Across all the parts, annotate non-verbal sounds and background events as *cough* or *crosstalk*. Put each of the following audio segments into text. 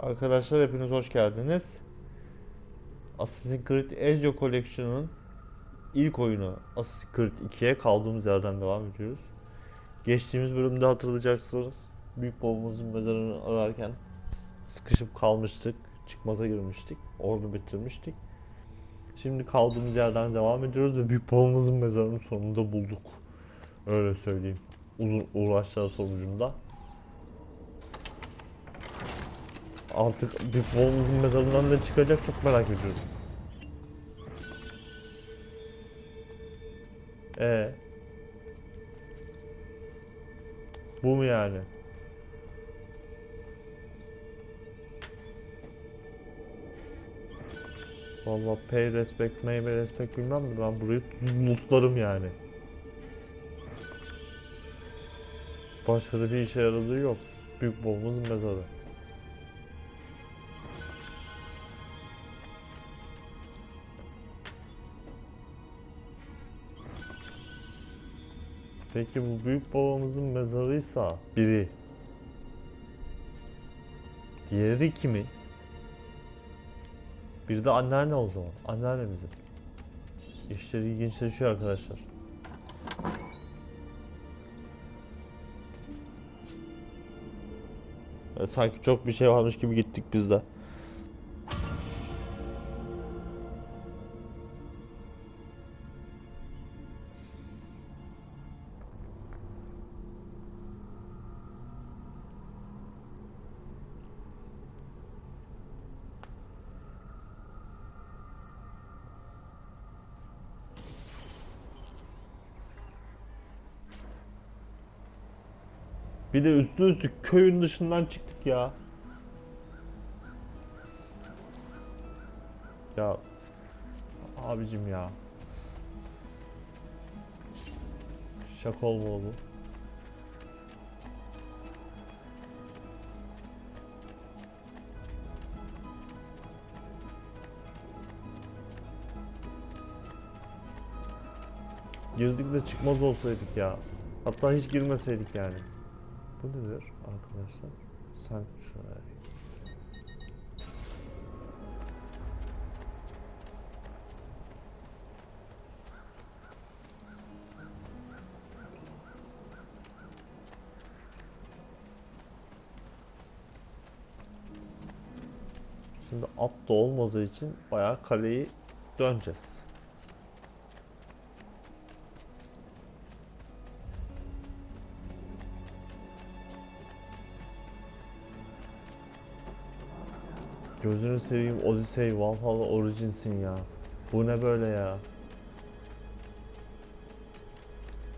Arkadaşlar hepiniz hoş geldiniz. Assassin's Creed Ezio Collection'ın ilk oyunu Assassin's Creed 2'ye kaldığımız yerden devam ediyoruz. Geçtiğimiz bölümde hatırlayacaksınız. Büyük babamızın mezarını ararken sıkışıp kalmıştık. Çıkmaza girmiştik. Ordu bitirmiştik. Şimdi kaldığımız yerden devam ediyoruz ve büyük babamızın mezarını sonunda bulduk. Öyle söyleyeyim. Uzun uğraşlar sonucunda. Artık Büyük Babamızın mezarından ne çıkacak çok merak ediyorum. Ee. Bu mu yani? Vallahi pay respect, meyve respect bilmem mi ben burayı lootlarım yani. Başka da bir işe yaradığı yok. Büyük babamızın mezarı. Peki bu büyük babamızın mezarıysa biri. Diğeri kimi? Bir de anneanne o zaman. Anneannemizin. İşler ilginçleşiyor arkadaşlar. Sanki çok bir şey varmış gibi gittik biz de. Bir de üstü üstü köyün dışından çıktık ya. Ya abicim ya. Şaka olmalı bu. Girdik de çıkmaz olsaydık ya. Hatta hiç girmeseydik yani. Bu nedir arkadaşlar? Sanctuary. Şimdi at da olmadığı için bayağı kaleyi döneceğiz. Gözünü seveyim Odyssey Valhalla Origins'in ya. Bu ne böyle ya?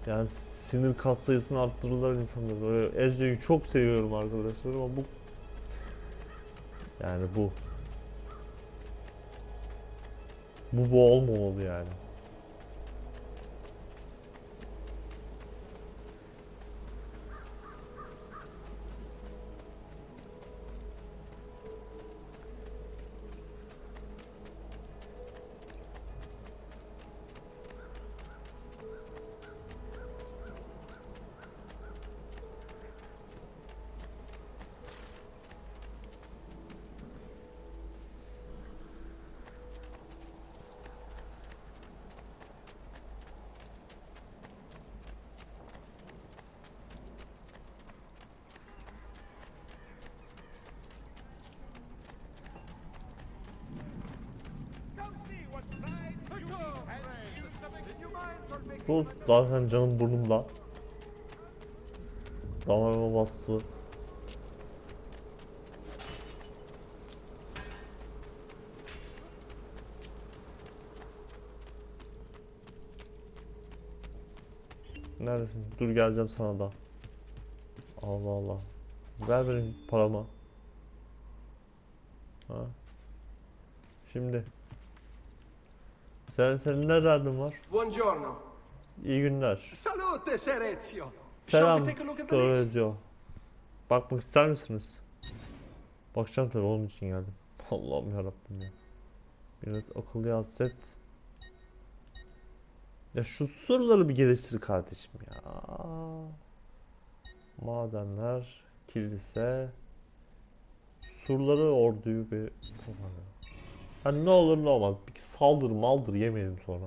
Yani sinir katsayısını arttırırlar insanlar. Böyle Ezio'yu çok seviyorum arkadaşlar ama bu yani bu bu bu olmamalı yani. Bu zaten canım burnumda. Damarıma bastı. Neredesin? Dur geleceğim sana da. Allah Allah. Ver benim paramı. Ha. Şimdi. Sen senin ne derdin var? Buongiorno. İyi günler. Salute, Ser Ezio. Selam. Doğru Bakmak ister misiniz? Bakacağım tabii onun için geldim. *laughs* Allah'ım yarabbim ya. Biraz akıllı hazret. Ya şu soruları bir geliştir kardeşim ya. Madenler, kilise, surları orduyu bir toparlayalım. Hani ne olur ne olmaz. Bir saldır maldır yemeyelim sonra.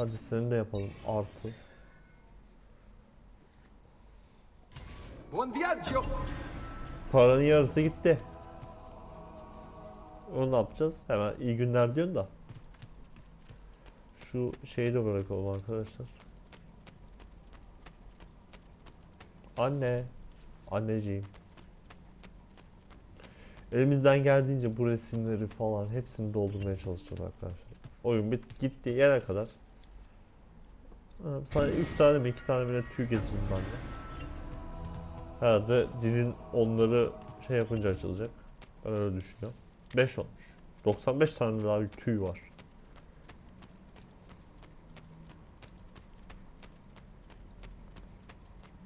Hadi seni de yapalım artı. Buon viaggio! Paranın yarısı gitti. Onu ne yapacağız? Hemen iyi günler diyorsun da. Şu şeyi de bırakalım arkadaşlar. Anne. Anneciğim. Elimizden geldiğince bu resimleri falan hepsini doldurmaya çalışacağız arkadaşlar. Oyun bit gitti yere kadar. Ha, Sana üç tane mi iki tane bile tüy getirdim ben de. Herhalde dilin onları şey yapınca açılacak. Ben öyle düşünüyorum. 5 olmuş. 95 tane daha bir tüy var.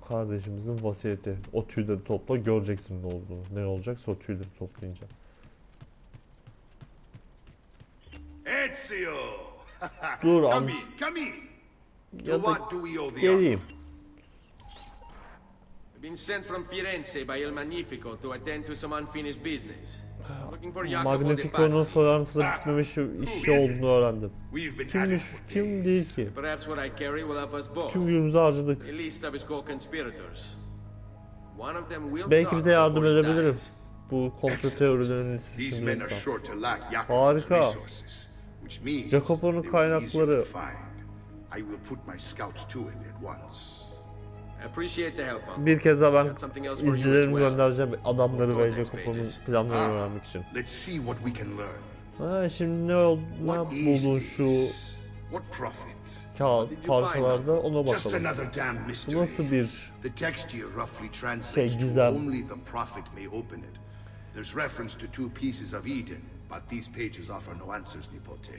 Kardeşimizin vasiyeti. O tüyleri topla göreceksin ne olduğunu. Ne olacaksa o tüyleri toplayınca. Ezio! Dur come am in, come in. Ya da what do we owe the geleyim. I've been sent from Firenze by Il Magnifico to attend to some unfinished business. Looking for Jacopo de Magnifico'nun. Fransa'da bitmemiş işi olduğunu öğrendim. Kimmiş, for kim değil ki. Perhaps what I carry will help us both. Tüm günümüzü harcadık. A list of his co-conspirators. One of them will Belki bize yardım edebilirim. Bu komplo teorilerinin These üstünde men are insan. sure to lack Jacob's Harika. Jacopo'nun kaynakları. I will put my scouts to it at once. I appreciate the help, Uncle. Bir kez daha ben Got something else for you as izcilerimi well. göndereceğim adamları ve Codex Jacob'un pages. planlarını Ah, öğrenmek için. let's see what we can learn. Ha şimdi ne oldu? Ne What is buldun şu this? What profit? kağıt did you find, parçalarda ona Just bakalım. Bu mystery. nasıl bir The text here roughly translates to gizem. only the prophet may open it. There's reference to two pieces of Eden, but these pages offer no answers, Nipote.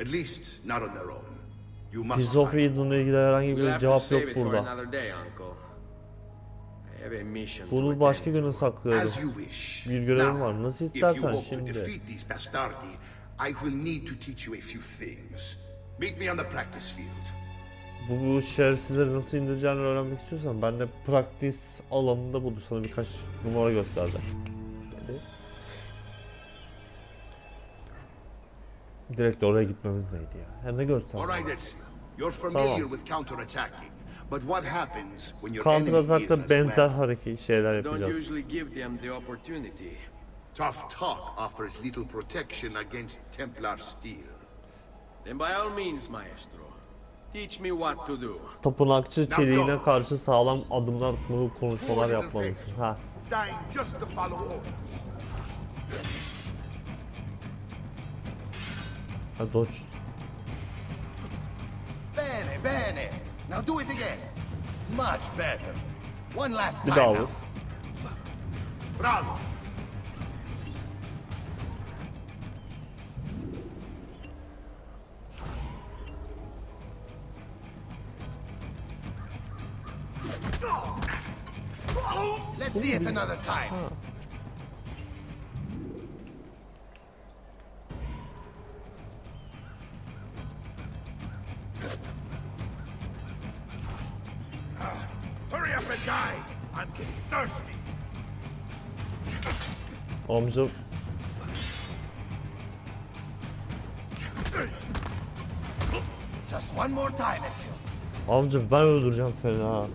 At least not on their own. Eden'la ilgili herhangi bir cevap yok burada. Bunu başka güne saklıyorum. Bir görevim var. Nasıl istersen şimdi. I will need to teach you a few things. Meet me on the practice field. Bu, şerefsizleri nasıl indireceğini öğrenmek istiyorsan ben de practice alanında budur sana birkaç numara göstereceğim. Direkt oraya gitmemiz neydi ya? All right, Ezio. You're familiar with counterattacking, but what happens when your Counter enemy is atakta as benzer hareket şeyler Don't yapacağız. usually give them the opportunity. Tough talk offers little protection against Templar steel. Then by all means, maestro, teach me what to do. Tapınakçı çeliğine karşı sağlam adımlar atmalı konuşmalar yapmalısın. Ha. Dying just to follow orders. Ha dodge. Bene, bene. Now do it again. Much better. One last Bir time now. Bravo. Let's see it another time. Amca amca ben öldüreceğim seni ha.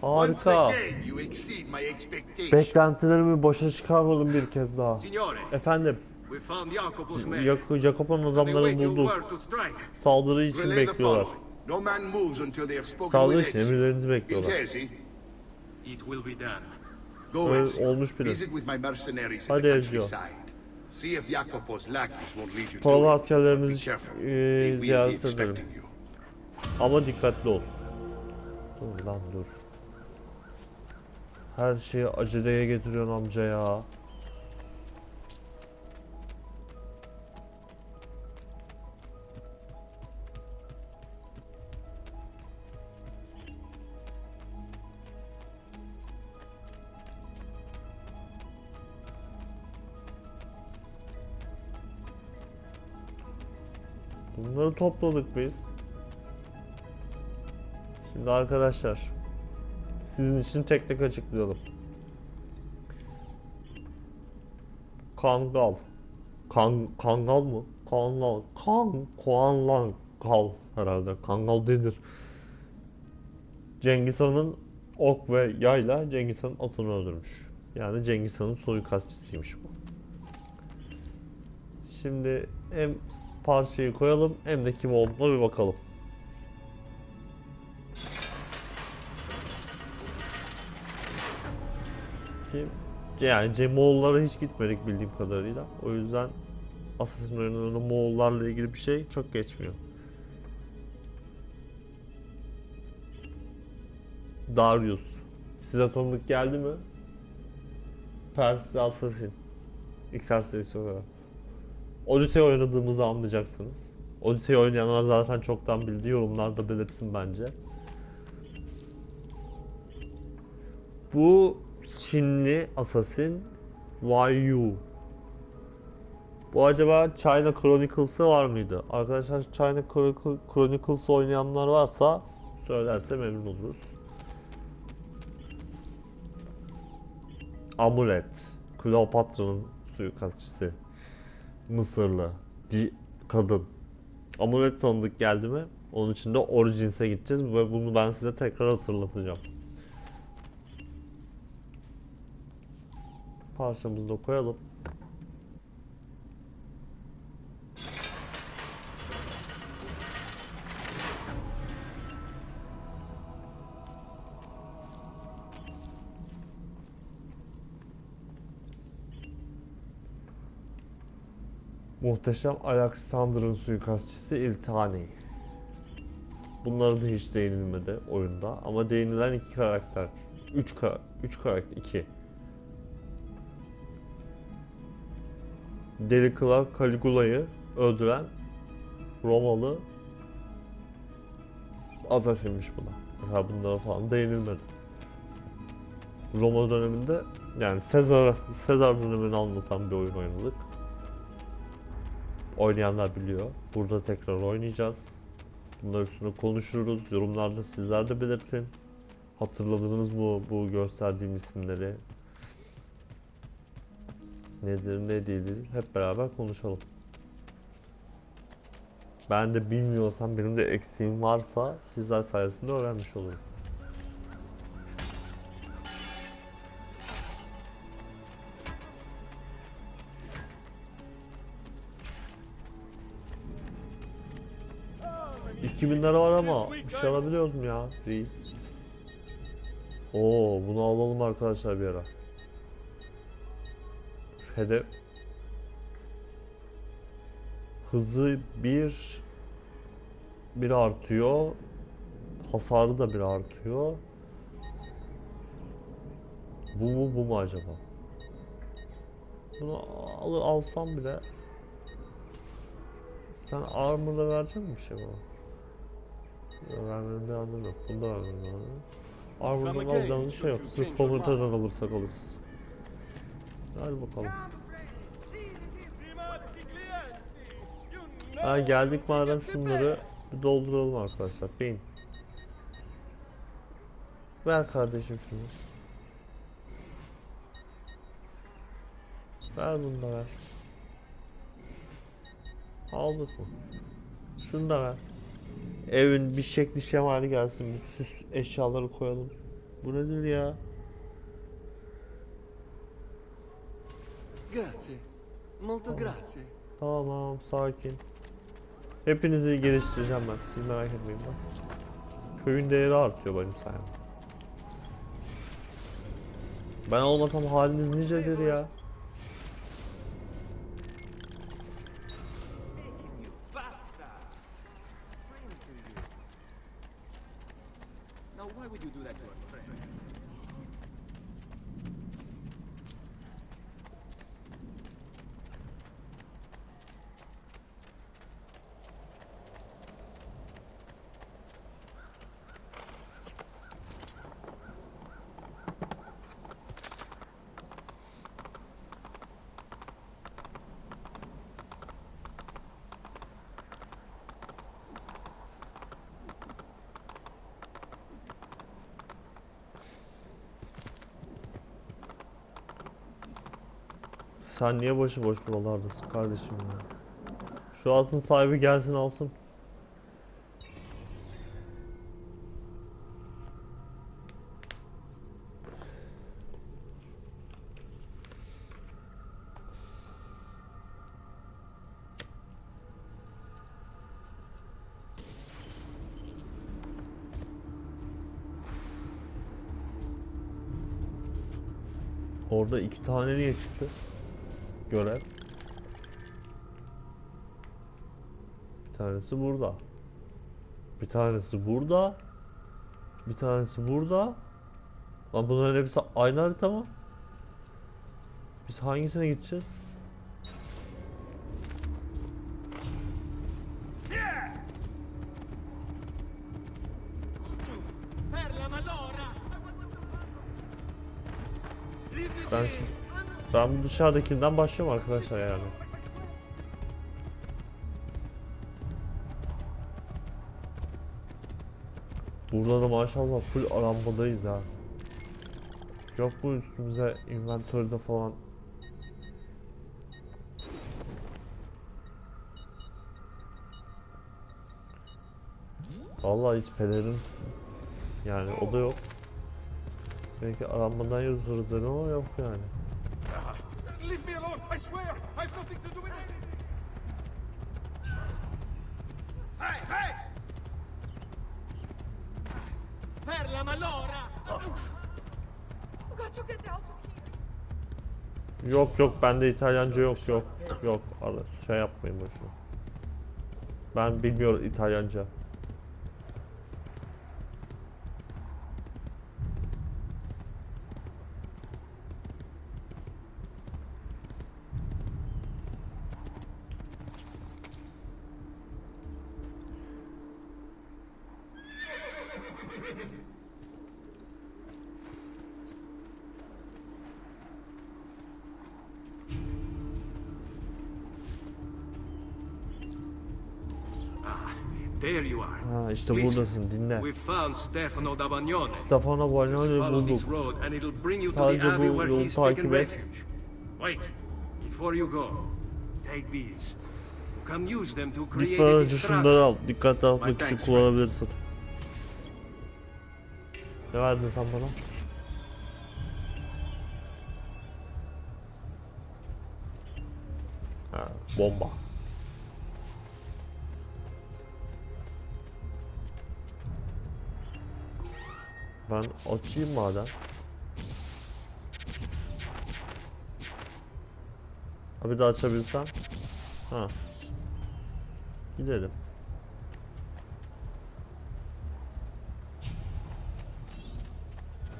Harika. Beklentilerimi boşa çıkarmadım bir kez daha. Efendim, we found Jacopo's men. Jak- Jacob'un your bulduk. word to strike. Saldırı için bekliyorlar. following. No man moves until they have spoken Saldırı için emirlerinizi bekliyorlar. Intesi, It will be done. go Öyle olmuş bile. Visit with my mercenaries in Hadi the Ezio. countryside. See if Jacopo's lackeys won't lead you Paralı askerlerimizi be ziyaret you. Ama dikkatli ol. Dur lan dur. Her şeyi aceleye getiriyorsun amca ya. Bunları topladık biz. Şimdi arkadaşlar sizin için tek tek açıklayalım. Kangal. Kan kangal mı? Kangal. Kan Kuanlan kal herhalde. Kangal denir. Cengiz Han'ın ok ve yayla Cengiz Han'ın atını öldürmüş. Yani Cengiz Han'ın suikastçısıymış bu. Şimdi hem parçayı koyalım hem de kim olduğuna bir bakalım. Kim? Yani Ce- Moğollara hiç gitmedik bildiğim kadarıyla. O yüzden Assassin oyunlarında Moğollarla ilgili bir şey çok geçmiyor. Darius. Size tanıdık geldi mi? Persis Assassin. XR serisi olarak. Odyssey oynadığımızı anlayacaksınız. Odyssey oynayanlar zaten çoktan bildi. Yorumlarda belirtsin bence. Bu Çinli Assassin Wai Bu acaba China Chronicles'ı var mıydı? Arkadaşlar China Chronicle- Chronicles oynayanlar varsa söylerse memnun oluruz. Amulet. Kleopatra'nın suikastçısı. Mısırlı. Di kadın. Amulet tanıdık geldi mi? Onun için de Origins'e gideceğiz ve bunu ben size tekrar hatırlatacağım. Parçamızı da koyalım. Muhteşem Alexander'ın suikastçısı İltani. Bunlara da hiç değinilmedi oyunda ama değinilen iki karakter. Üç, ka üç karakter, iki. Delikla Caligula'yı öldüren Romalı Assassin'miş buna. Mesela bunlara falan değinilmedi. Roma döneminde yani Sezar Sezar dönemini anlatan bir oyun oynadık. Oynayanlar biliyor. Burada tekrar oynayacağız. Bunlar üstüne konuşuruz. Yorumlarda sizler de belirtin. Hatırladınız mı bu gösterdiğim isimleri? Nedir ne değildir hep beraber konuşalım. Ben de bilmiyorsam benim de eksiğim varsa sizler sayesinde öğrenmiş olurum. İki bin lira var ama bir şey alabiliyoruz mu ya reis? Oo bunu alalım arkadaşlar bir ara. Hedef hızı bir bir artıyor. Hasarı da bir artıyor. Bu mu bu mu acaba? Bunu al, alsam bile sen armor'da verecek misin bir şey bana? Vermenin bir anlamı yok. Bunda vermenin bir anlamı yok. Armor'dan alacağımız şey yok. Sırf komutandan alırsak alırız. Hadi bakalım. Ha geldik madem şunları bir dolduralım arkadaşlar. Bin. Ver kardeşim şunu. Ver bunu da ver. Aldık mı? Şunu da ver. Evin bir şekli şemali gelsin. Bir süs eşyaları koyalım. Bu nedir ya? Grazie. Molto grazie. Tamam sakin. Hepinizi geliştireceğim ben. Siz merak etmeyin bak. Köyün değeri artıyor benim sayemde. Ben olmasam haliniz nicedir ya. would you do that to a friend? Sen niye başıboş buralardasın kardeşim ya? Şu altın sahibi gelsin alsın. Orada iki tane niye çıktı? Görev. Bir tanesi burada. Bir tanesi burada. Bir tanesi burada. Lan bunların hepsi aynı harita mı? Biz hangisine gideceğiz? Ben dışarıdakinden başlıyorum arkadaşlar yani. Burada da maşallah full arambadayız ha. Yok bu üstümüze inventörde falan. Vallahi hiç pelerin yani o da yok. Belki arambadan yazıyoruz dedim ama yok yani. Leave me alone! I swear! I've nothing to do with it! Hey, hey! Per la malora! Got to get out of here. Yok yok bende İtalyanca yok yok yok şey yapmayın boşuna. Ben bilmiyorum İtalyanca. There you are. Ha işte Listen, buradasın dinle. We found Stefano da Bagnone. Stefano this bulduk. road and it'll bring you to Sadece bu yolu takip et. refuge. Wait, before you go, take these. You can use them to create a önce şunları al. Dikkat dağıtmak için kullanabilirsin. Ne verdin sen bana? Ha, bomba. Ben açayım madem. Ha bir daha açabilsem. Ha. Gidelim.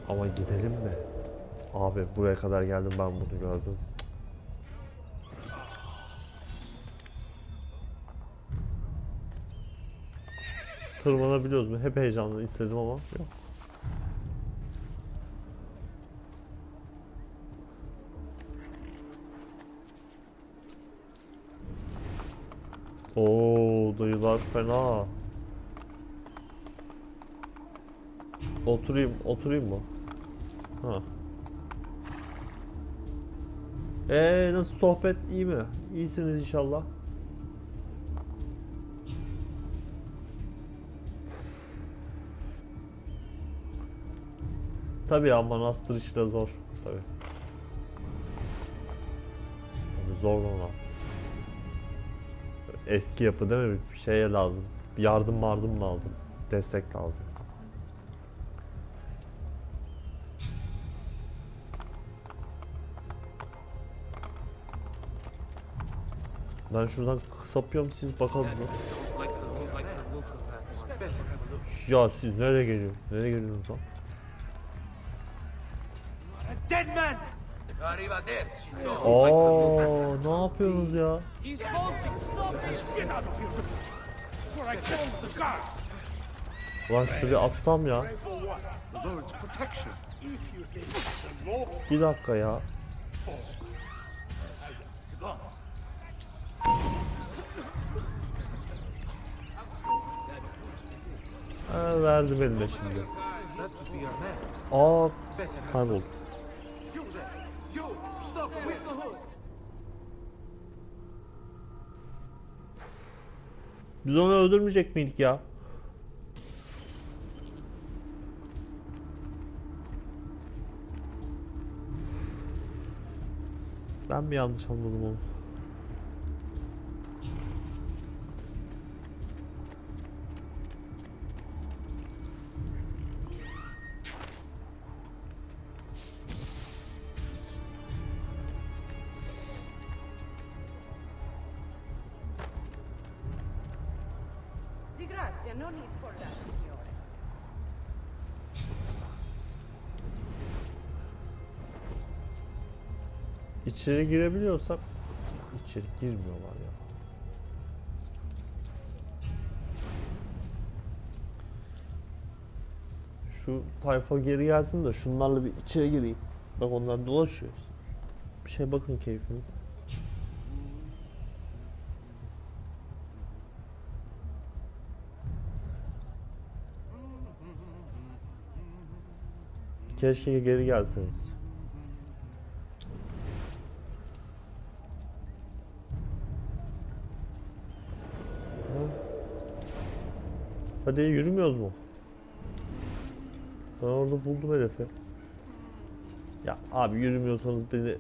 Ama gidelim mi? Abi buraya kadar geldim ben bunu gördüm. Tırmanabiliyoruz mu? Hep heyecanlı istedim ama yok. Fena. Oturayım, oturayım mı? Ha. Ee nasıl sohbet iyi mi? İyisiniz inşallah. Tabii ama Master işi de zor. Tabii. Tabii zor ona. Eski yapı değil mi? Bir şeye lazım. Bir yardım yardım lazım. Destek lazım. Ben şuradan sapıyorum siz one. Ya siz nereye geliyorsunuz? Nereye geliyorsunuz lan? Dead man! Aa, ne yapıyorsunuz ya? Ulan şuraya atsam ya. Bir dakika ya. Ha, verdim eline şimdi. Aa, kaybol. You! Stop with the hood! Biz onu öldürmeyecek miydik ya? Ben mi yanlış anladım onu? İçeri girebiliyorsak içeri girmiyorlar ya. Şu tayfa geri gelsin de şunlarla bir içeri gireyim. Bak onlar dolaşıyor. Bir şey bakın keyfinize. Keşke geri gelseniz. Hadi yürümüyoruz mu? Ben orada buldum herifi. Ya abi yürümüyorsanız beni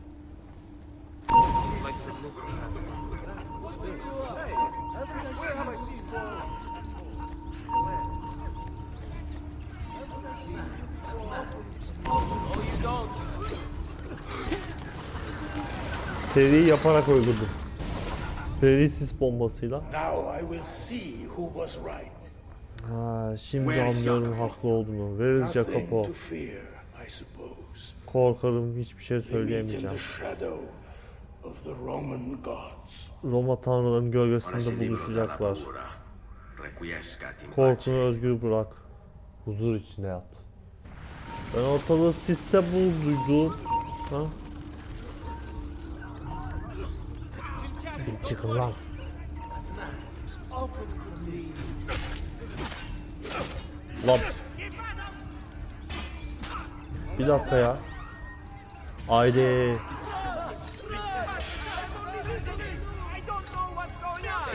seriyi yaparak öldürdüm. Seri sis bombasıyla. Now I will see who was right. Ha, şimdi anlıyorum haklı olduğunu. Where is Nothing Jacopo? to fear, I suppose. Korkarım hiçbir şey They meet in söyleyemeyeceğim. the shadow of the Roman gods. Roma tanrılarının Ora gölgesinde buluşacaklar. paura. Requiescat in Korkunu pace. özgür bırak. Huzur içine yat. Ben ortalığı sisse bulduydum. Ha? Çıkın lan. Lan. Bir dakika ya. Haydi.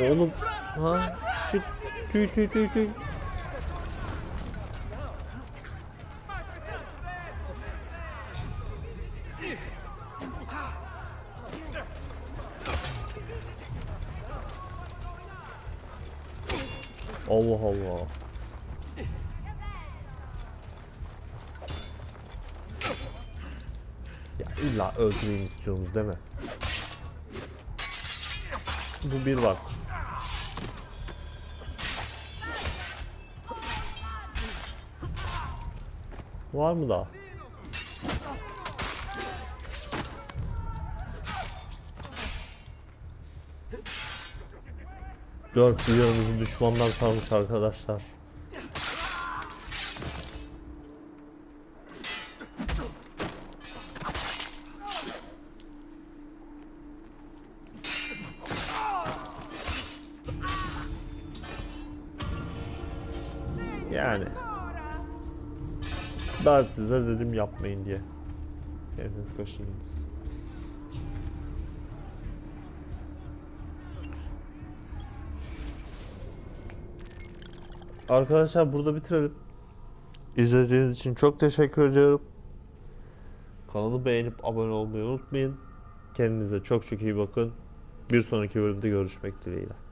Oğlum. Ha? Çık. Tüy tüy tüy tüy. Allah Allah. Ya illa öldüreyim istiyorsunuz değil mi? Bu bir var. Var mı daha? Dört bir yanımızı düşmandan sarmış arkadaşlar. Size dedim yapmayın diye. Kendiniz kaşındınız. Arkadaşlar burada bitirelim. İzlediğiniz için çok teşekkür ediyorum. Kanalı beğenip abone olmayı unutmayın. Kendinize çok çok iyi bakın. Bir sonraki bölümde görüşmek dileğiyle.